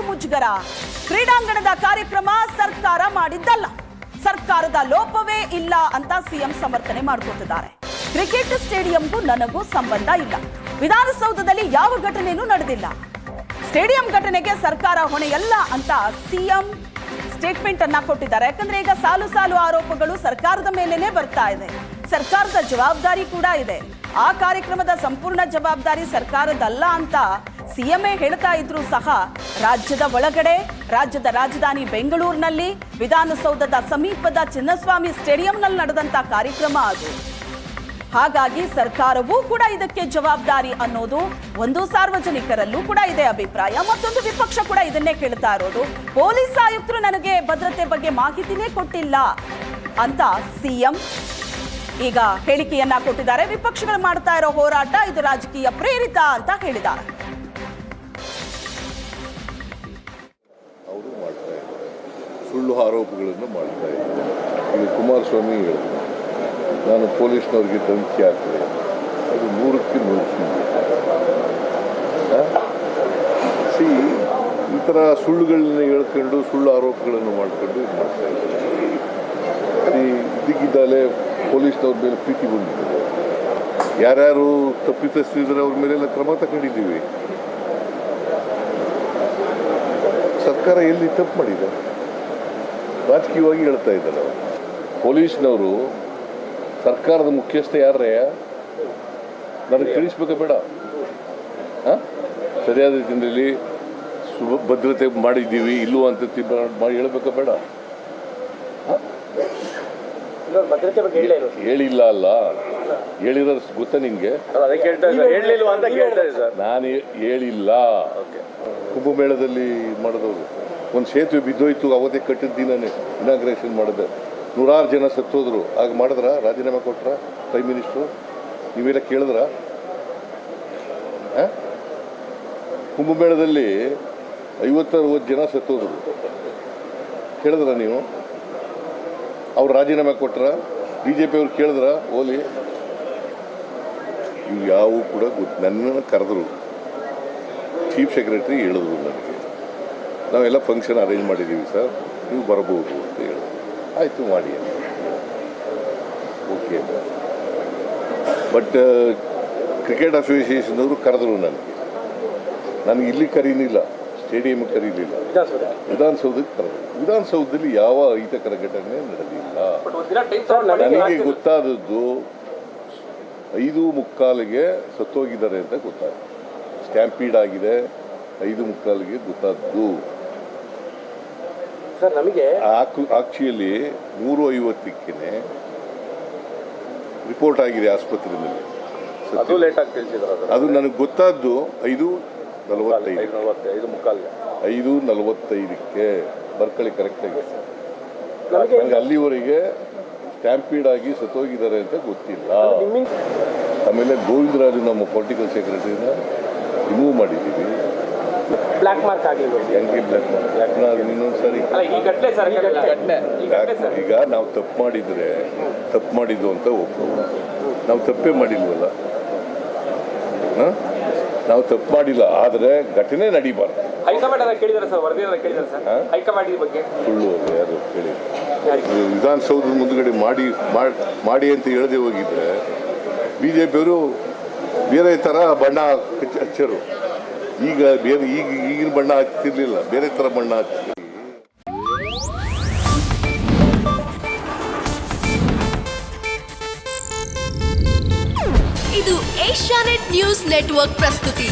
ಯಾಕೆ ಮುಜುಗರ. ಕ್ರೀಡಾಂಗಣದ ಕಾರ್ಯಕ್ರಮ ಸರ್ಕಾರ ಮಾಡಿದ್ದಲ್ಲ. ಸರ್ಕಾರದ ಲೋಪವೇ ಇಲ್ಲ ಅಂತ ಸಿಎಂ ಸಮರ್ಥನೆ ಮಾಡ್ಕೊತಿದ್ದಾರೆ. ಕ್ರಿಕೆಟ್ ಸ್ಟೇಡಿಯಂಗೂ ನನಗೂ ಸಂಬಂಧ ಇಲ್ಲ. ವಿಧಾನಸೌಧದಲ್ಲಿ ಯಾವ ಘಟನೆಯೂ ನಡೆದಿಲ್ಲ. ಸ್ಟೇಡಿಯಂ ಘಟನೆಗೆ ಸರ್ಕಾರ ಹೊಣೆಯಲ್ಲ ಅಂತ ಸಿಎಂ ಸ್ಟೇಟ್ಮೆಂಟ್ ಅನ್ನ ಕೊಟ್ಟಿದ್ದಾರೆ. ಯಾಕಂದ್ರೆ ಈಗ ಸಾಲು ಸಾಲು ಆರೋಪಗಳು ಸರ್ಕಾರದ ಮೇಲೇನೆ ಬರ್ತಾ ಇದೆ. ಸರ್ಕಾರದ ಜವಾಬ್ದಾರಿ ಕೂಡ ಇದೆ. ಆ ಕಾರ್ಯಕ್ರಮದ ಸಂಪೂರ್ಣ ಜವಾಬ್ದಾರಿ ಸರ್ಕಾರದಲ್ಲ ಅಂತ ಸಿಎಂಎ ಹೇಳ್ತಾ ಇದ್ರು ಸಹ ರಾಜ್ಯದ ಒಳಗಡೆ, ರಾಜ್ಯದ ರಾಜಧಾನಿ ಬೆಂಗಳೂರಿನಲ್ಲಿ ವಿಧಾನಸೌಧದ ಸಮೀಪದ ಚಿನ್ನಸ್ವಾಮಿ ಸ್ಟೇಡಿಯಂನಲ್ಲಿ ನಡೆದಂತ ಕಾರ್ಯಕ್ರಮ ಅದು. ಹಾಗಾಗಿ ಸರ್ಕಾರವೂ ಕೂಡ ಇದಕ್ಕೆ ಜವಾಬ್ದಾರಿ ಅನ್ನೋದು ಒಂದು ಸಾರ್ವಜನಿಕರಲ್ಲೂ ಕೂಡ ಇದೆ ಅಭಿಪ್ರಾಯ. ಮತ್ತೊಂದು ವಿಪಕ್ಷ ಕೂಡ ಇದನ್ನೇ ಕೇಳ್ತಾ ಇರೋದು. ಪೊಲೀಸ್ ಆಯುಕ್ತರು ನನಗೆ ಭದ್ರತೆ ಬಗ್ಗೆ ಮಾಹಿತಿನೇ ಕೊಟ್ಟಿಲ್ಲ ಅಂತ ಸಿಎಂ ಈಗ ಹೇಳಿಕೆಯನ್ನ ಕೊಟ್ಟಿದ್ದಾರೆ. ವಿಪಕ್ಷಗಳು ಮಾಡ್ತಾ ಇರೋ ಹೋರಾಟ ಇದು ರಾಜಕೀಯ ಪ್ರೇರಿತ ಅಂತ ಹೇಳಿದ್ದಾರೆ. ಸುಳ್ಳು ಆರೋಪಗಳನ್ನು ಮಾಡ್ತಾ ಇದ್ದಾರೆ. ಈಗ ಕುಮಾರಸ್ವಾಮಿ ಹೇಳಿದ್ರು. ನಾನು ಪೊಲೀಸ್ನವ್ರಿಗೆ ಧಮಕಿ ಹಾಕಿದೆ ಅದು ನೂರಕ್ಕೆ ನೂರು ಸಿ, ಈ ಥರ ಸುಳ್ಳುಗಳನ್ನ ಹೇಳ್ಕೊಂಡು ಸುಳ್ಳು ಆರೋಪಗಳನ್ನು ಮಾಡ್ಕೊಂಡು ಇದು ಮಾಡ್ತಾ ಇದ್ದಾರೆ. ಈ ಇದಕ್ಕಿದ್ದಾಲೆ ಪೊಲೀಸ್ನವ್ರ ಮೇಲೆ ಪ್ರೀತಿ ಬಂದಿದೆ. ಯಾರ್ಯಾರು ತಪ್ಪಿತಸ್ಥಿದ್ರೆ ಅವ್ರ ಮೇಲೆಲ್ಲ ಕ್ರಮ ತಗೊಂಡಿದ್ದೀವಿ. ಸರ್ಕಾರ ಎಲ್ಲಿ ತಪ್ಪು ಮಾಡಿದೆ? ರಾಜಕೀಯವಾಗಿ ಹೇಳ್ತಾ ಇದ್ದಾರೆ ಅವರು. ಪೊಲೀಸ್ನವರು ಸರ್ಕಾರದ ಮುಖ್ಯಸ್ಥ ಯಾರೇ ನನಗೆ ತಿಳಿಸ್ಬೇಕಾ ಬೇಡ. ಹಾಂ? ಸರಿಯಾದ ರೀತಿಯಲ್ಲಿ ಸು ಭದ್ರತೆ ಮಾಡಿದ್ದೀವಿ ಇಲ್ಲವೋ ಅಂತ ಮಾಡಿ ಹೇಳ್ಬೇಕಾ ಬೇಡ. ಇಲ್ಲ ಹೇಳಿಲ್ಲ ಅಲ್ಲ. ಹೇಳಿರೋದು ಗೊತ್ತಾ ಸರ್. ನಾನು ಹೇಳಿಲ್ಲ. ಕುಂಭಮೇಳದಲ್ಲಿ ಮಾಡಿದವರು. ಒಂದು ಸೇತುವೆ ಬಿದ್ದೋಯ್ತು ಅವಧಿ ಕಟ್ಟಿದ ದಿನನೇ ಇನಾಗ್ರೇಷನ್ ಮಾಡಿದೆ. ನೂರಾರು ಜನ ಸತ್ತೋದ್ರು. ಆಗ ಮಾಡಿದ್ರ? ರಾಜೀನಾಮೆ ಕೊಟ್ರ? ಪ್ರೈಮ್ ಮಿನಿಸ್ಟ್ರು ನೀವೆಲ್ಲ ಕೇಳಿದ್ರ? ಕುಂಭಮೇಳದಲ್ಲಿ ಐವತ್ತರವತ್ತು ಜನ ಸತ್ತೋದ್ರು. ಕೇಳಿದ್ರ ನೀವು? ಅವ್ರು ರಾಜೀನಾಮೆ ಕೊಟ್ರ? ಬಿ ಜೆ ಪಿ ಅವ್ರು ಕೇಳಿದ್ರ? ಓಲಿ? ಇವು ಯಾವು ಕೂಡ ಗೊತ್ತು ನನ್ನನ್ನು ಕರೆದ್ರು. ಚೀಫ್ ಸೆಕ್ರೆಟರಿ ಹೇಳಿದ್ರು ನನಗೆ. ನಾವೆಲ್ಲ ಫಂಕ್ಷನ್ ಅರೇಂಜ್ ಮಾಡಿದ್ದೀವಿ ಸರ್ ನೀವು ಬರಬಹುದು ಅಂತ ಹೇಳಿ. ಆಯಿತು, ಮಾಡಿ. ಓಕೆ ಬಟ್ ಕ್ರಿಕೆಟ್ ಅಸೋಸಿಯೇಷನ್ನವರು ಕರೆದ್ರು ನನಗೆ. ನನಗೆ ಇಲ್ಲಿ ಕರೀಲಿಲ್ಲ ಸ್ಟೇಡಿಯಂ ಕರೀಲಿಲ್ಲ. ವಿಧಾನಸೌಧ ವಿಧಾನಸೌಧಕ್ಕೆ ಕರೆದ್ರು. ವಿಧಾನಸೌಧದಲ್ಲಿ ಯಾವ ಅಹಿತಕರ ಘಟನೆ ನಡೆದಿಲ್ಲ. ನನಗೆ ಗೊತ್ತಾದದ್ದು ಐದು ಮುಕ್ಕಾಲಿಗೆ ಸತ್ತೋಗಿದ್ದಾರೆ ಅಂತ ಗೊತ್ತಾಯ್ತು. ಸ್ಟ್ಯಾಂಪೀಡ್ ಆಗಿದೆ. ಐದು ಮುಕ್ಕಾಲಿಗೆ ಗೊತ್ತಾದ್ದು. ಸರ್ ನಮಗೆ ಆಕ್ಚುಲಿ ಮೂರು ಐವತ್ತಕ್ಕೆ ರಿಪೋರ್ಟ್ ಆಗಿದೆ ಆಸ್ಪತ್ರೆಯಲ್ಲಿ. ಅದು ಲೇಟ್ ಆಗಿ ತಿಳಿಸಿದ್ರು ಅದು ನನಗೆ ಗೊತ್ತಾದ್ದು ಐದು ನಲವತ್ತೈದು ಮುಕ್ಕಾಲ್ಗೆ. ಐದು ನಲವತ್ತೈದಕ್ಕೆ. ಬರ್ಕಳಿ ಕರೆಕ್ಟಾಗಿ ನನಗೆ ಅಲ್ಲಿವರೆಗೆ ಸ್ಟ್ಯಾಂಪೀಡ್ ಆಗಿ ಸತ್ತೋಗಿದ್ದಾರೆ ಅಂತ ಗೊತ್ತಿಲ್ಲ. ಆಮೇಲೆ ಗೋವಿಂದರಾಜು ನಮ್ಮ ಪೊಲಿಟಿಕಲ್ ಸೆಕ್ರೆಟರಿನ ರಿಮೂವ್ ಮಾಡಿದ್ದೀವಿ. ಬ್ಲ್ಯಾಕ್ ಮಾರ್ಕ್ ಆಗಿರ್ಬೋದು. ಹೆಂಗೆ ಬ್ಲ್ಯಾಕ್ ಯಾಕೆ ನಾವು ಇನ್ನೊಂದು ಸಾರಿ ಅಲ್ಲ ಈ ಘಟನೆ ಸರ್ ಈ ಘಟನೆ ಈ ಘಟನೆ ಸರ್. ಈಗ ನಾವು ತಪ್ಪು ಮಾಡಿದರೆ ತಪ್ಪು ಮಾಡಿದ್ದು ಅಂತ ಒಪ್ಪು ನಾವು ತಪ್ಪೇ ಮಾಡಿಲ್ವಲ್ಲ? ಹ? ನಾವು ತಪ್ಪು ಮಾಡಿಲ್ಲ ಆದರೆ ಘಟನೆ ನಡೀಬಾರ್ದು. ಹೈಕಮಾಂಡ್ ಅನ್ನ ಕೇಳಿದಾರೆ ಸರ್ ವರದಿ ಅನ್ನ ಕೇಳಿದಾರೆ ಸರ್. ಹಾ? ಹೈಕಮಾಂಡ್ ಬಗ್ಗೆ. ಸುಳ್ಳು ಅದು ಯಾರು ಕೇಳಿ? ವಿಧಾನಸೌಧದ ಮುಂದ್ಗಡೆ ಮಾಡಿ ಮಾಡ್- ಮಾಡಿ ಅಂತ ಹೇಳದೆ ಹೋಗಿದ್ರೆ ಬಿ ಜೆ ಪಿಯವರು ಬೇರೆ ಥರ ಬಣ್ಣ ಹಚ್ಚ- ಹಚ್ಚರು. ಈಗ ಬೇರೆ ಈಗ ಈಗಿನ ಬಣ್ಣ ಹಾಕ್ತಿರ್ಲಿಲ್ಲ. ಬೇರೆ ಥರ ಬಣ್ಣ ಹಾಕ್ತಿರ್ಲಿಲ್ಲ. ಇದು ಏಷ್ಯಾನೆಟ್ ನ್ಯೂಸ್ ನೆಟ್ವರ್ಕ್ ಪ್ರಸ್ತುತಿ.